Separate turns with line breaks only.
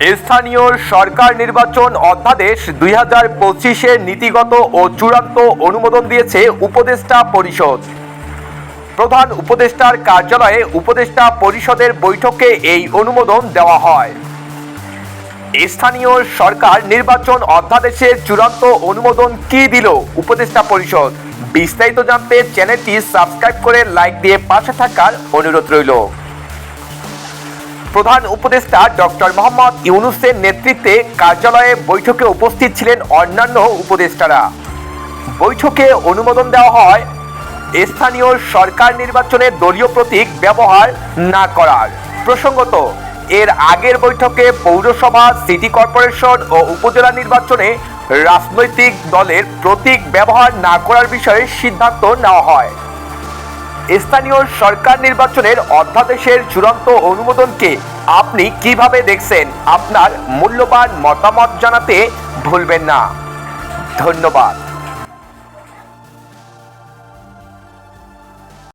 স্থানীয় সরকার নির্বাচন অধ্যাদেশ দুই হাজার পঁচিশের নীতিগত ও চূড়ান্ত অনুমোদন দিয়েছে উপদেষ্টা পরিষদ। প্রধান উপদেষ্টার কার্যালয়ে উপদেষ্টা পরিষদের বৈঠকে এই অনুমোদন দেওয়া হয়। স্থানীয় সরকার নির্বাচন অধ্যাদেশের চূড়ান্ত অনুমোদন কি দিল উপদেষ্টা পরিষদ? বিস্তারিত জানতে চ্যানেলটি সাবস্ক্রাইব করে লাইক দিয়ে পাশে থাকার অনুরোধ রইল। প্রধান উপদেষ্টা ডক্টর মোহাম্মদ ইউনুসের নেতৃত্বে কার্যালয়ে বৈঠকে উপস্থিত ছিলেন অন্যান্য উপদেষ্টারা। বৈঠকে অনুমোদন দেওয়া হয় স্থানীয় সরকার নির্বাচনে দলীয় প্রতীক ব্যবহার না করার। প্রসঙ্গত, এর আগের বৈঠকে পৌরসভা, সিটি কর্পোরেশন ও উপজেলা নির্বাচনে রাজনৈতিক দলের প্রতীক ব্যবহার না করার বিষয়ে সিদ্ধান্ত নেওয়া হয়। স্থানীয় সরকার নির্বাচনের অধ্যাদেশের চূড়ান্ত অনুমোদনকে আপনি কীভাবে দেখছেন? আপনার মূল্যবান মতামত জানাতে ভুলবেন না। ধন্যবাদ।